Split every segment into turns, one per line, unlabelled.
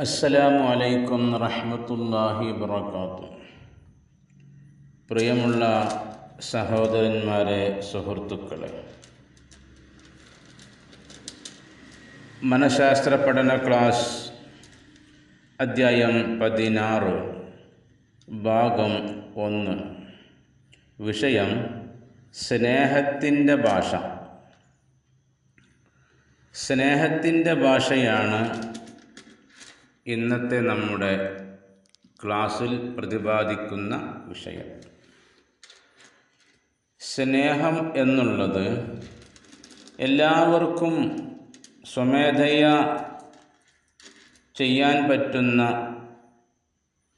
അസ്സലാമു അലൈക്കും റഹ്മത്തുല്ലാഹി വബറകാതുഹു. പ്രിയമുള്ള സഹോദരന്മാരെ സുഹൃത്തുക്കളെ മനഃശാസ്ത്ര പഠന ക്ലാസ് അദ്ധ്യായം പതിനാറ് ഭാഗം ഒന്ന്. വിഷയം സ്നേഹത്തിന്റെ ഭാഷ. സ്നേഹത്തിന്റെ ഭാഷയാണ് ഇന്നത്തെ നമ്മുടെ ക്ലാസ്സിൽ പ്രതിപാദിക്കുന്ന വിഷയം. സ്നേഹം എന്നുള്ളത് എല്ലാവർക്കും സ്വമേധയ ചെയ്യാൻ പറ്റുന്ന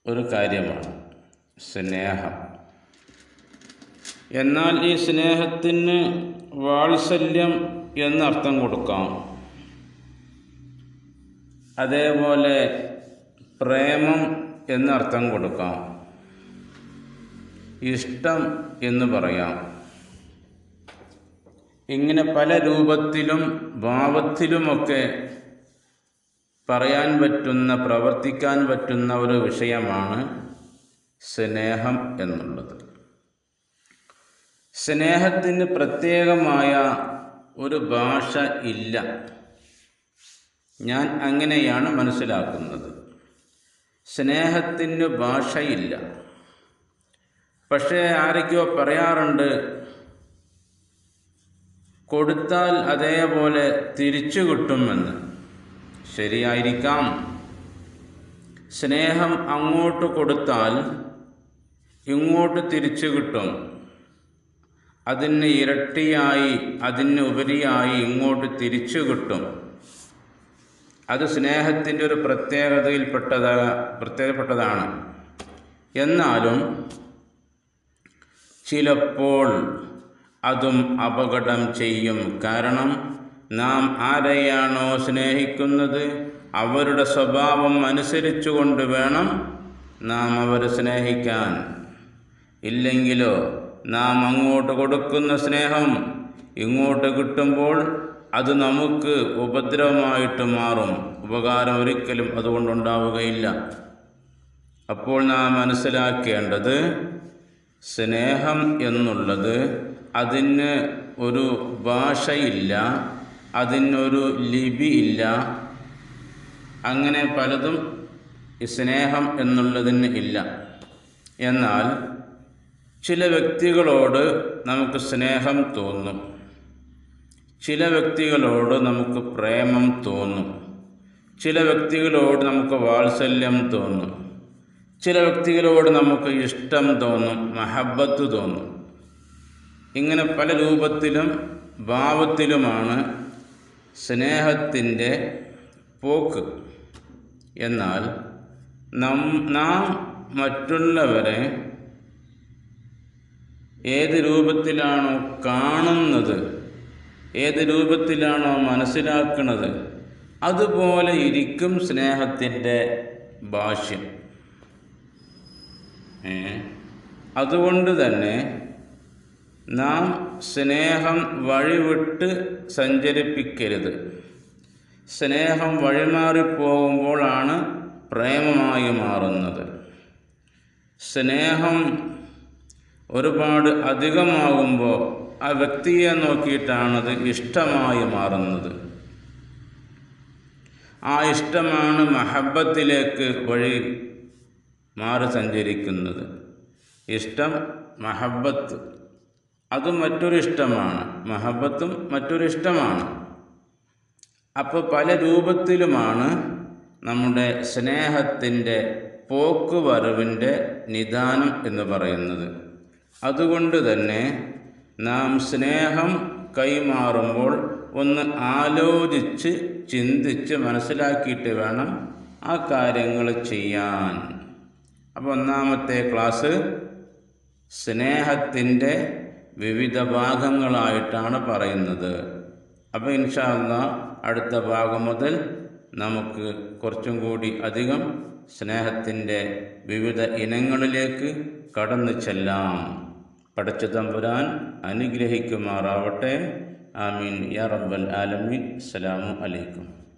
ഒരു കാര്യമാണ് സ്നേഹം. എന്നാൽ ഈ സ്നേഹത്തിന് വാത്സല്യം എന്നർത്ഥം കൊടുക്കാം. അതേപോലെ പ്രേമം എന്നർത്ഥം കൊടുക്കാം. ഇഷ്ടം എന്ന് പറയാം. ഇങ്ങനെ പല രൂപത്തിലും ഭാവത്തിലുമൊക്കെ പറയാൻ പറ്റുന്ന പ്രവർത്തിക്കാൻ പറ്റുന്ന ഒരു വിഷയമാണ് സ്നേഹം എന്നുള്ളത്. സ്നേഹത്തിന് പ്രത്യേകമായ ഒരു ഭാഷ ഇല്ല. ഞാൻ അങ്ങനെയാണ് മനസ്സിലാക്കുന്നത്. സ്നേഹത്തിന് ഭാഷയില്ല. പക്ഷേ ആരൊക്കെയോ പറയാറുണ്ട് കൊടുത്താൽ അതേപോലെ തിരിച്ചു കിട്ടുമെന്ന്. ശരിയായിരിക്കാം. സ്നേഹം അങ്ങോട്ട് കൊടുത്താൽ ഇങ്ങോട്ട് തിരിച്ചു കിട്ടും. അതിന് ഇരട്ടിയായി അതിന് ഉപരിയായി ഇങ്ങോട്ട് തിരിച്ചു കിട്ടും. അത് സ്നേഹത്തിന്റെ ഒരു പ്രത്യേകതയിൽപ്പെട്ടതാ പ്രത്യേകപ്പെട്ടതാണ് എന്നാലും ചിലപ്പോൾ അതും അപകടം ചെയ്യും. കാരണം നാം ആരെയാണോ സ്നേഹിക്കുന്നത് അവരുടെ സ്വഭാവം അനുസരിച്ചു കൊണ്ട് വേണം നാം അവരെ സ്നേഹിക്കാൻ. ഇല്ലെങ്കിലോ നാം അങ്ങോട്ട് കൊടുക്കുന്ന സ്നേഹം ഇങ്ങോട്ട് കിട്ടുമ്പോൾ അത് നമുക്ക് ഉപദ്രവമായിട്ട് മാറും. ഉപകാരം ഒരിക്കലും അതുകൊണ്ടുണ്ടാവുകയില്ല. അപ്പോൾ നാം മനസ്സിലാക്കേണ്ടത് സ്നേഹം എന്നുള്ളത് അതിന് ഒരു ഭാഷയില്ല അതിനൊരു ലിപി ഇല്ല അങ്ങനെ പലതും സ്നേഹം എന്നുള്ളതിന് ഇല്ല. എന്നാൽ ചില വ്യക്തികളോട് നമുക്ക് സ്നേഹം തോന്നും. ചില വ്യക്തികളോട് നമുക്ക് പ്രേമം തോന്നും. ചില വ്യക്തികളോട് നമുക്ക് വാത്സല്യം തോന്നും. ചില വ്യക്തികളോട് നമുക്ക് ഇഷ്ടം തോന്നും മഹബത്ത് തോന്നും. ഇങ്ങനെ പല രൂപത്തിലും ഭാവത്തിലുമാണ് സ്നേഹത്തിന്റെ പോക്ക്. എന്നാൽ നം നാം മറ്റുള്ളവരെ ഏത് രൂപത്തിലാണോ കാണുന്നത് ഏത് രൂപത്തിലാണോ മനസ്സിലാക്കുന്നത് അതുപോലെ ഇരിക്കും സ്നേഹത്തിന്റെ ഭാഷ്യം. അതുകൊണ്ട് തന്നെ നാം സ്നേഹം വഴിവിട്ട് സഞ്ചരിപ്പിക്കരുത്. സ്നേഹം വഴിമാറിപ്പോകുമ്പോഴാണ് പ്രേമമായി മാറുന്നത്. സ്നേഹം ഒരുപാട് അധികമാകുമ്പോൾ ആ വ്യക്തിയെ നോക്കിയിട്ടാണത് ഇഷ്ടമായി മാറുന്നത്. ആ ഇഷ്ടമാണ് മഹബത്തിലേക്ക് വഴി മാറി സഞ്ചരിക്കുന്നത്. ഇഷ്ടം മഹബത്ത്. അതും മറ്റൊരു ഇഷ്ടമാണ്. മഹബത്തും മറ്റൊരു ഇഷ്ടമാണ്. അപ്പോൾ പല രൂപത്തിലുമാണ് നമ്മുടെ സ്നേഹത്തിന്റെ പോക്കുവരവിന്റെ നിദാനം എന്ന് പറയുന്നത്. അതുകൊണ്ട് തന്നെ നാം സ്നേഹം കൈമാറുമ്പോൾ ഒന്ന് ആലോചിച്ച് ചിന്തിച്ച് മനസ്സിലാക്കിയിട്ട് വേണം ആ കാര്യങ്ങൾ ചെയ്യാൻ. അപ്പോൾ ഒന്നാമത്തെ ക്ലാസ് സ്നേഹത്തിന്റെ വിവിധ ഭാഗങ്ങളായിട്ടാണ് പറയുന്നത്. അപ്പോൾ ഇൻഷാല്ല അടുത്ത ഭാഗം മുതൽ നമുക്ക് കുറച്ചും കൂടി അധികം സ്നേഹത്തിന്റെ വിവിധ ഇനങ്ങളിലേക്ക് കടന്നു ചെല്ലാം. പടച്ച തമ്പുരാൻ അനുഗ്രഹിക്കുമാറാവട്ടെ. ആമീൻ. യാ റബ്ബൽ ആലമീൻ. അസ്സലാമു അലൈക്കും.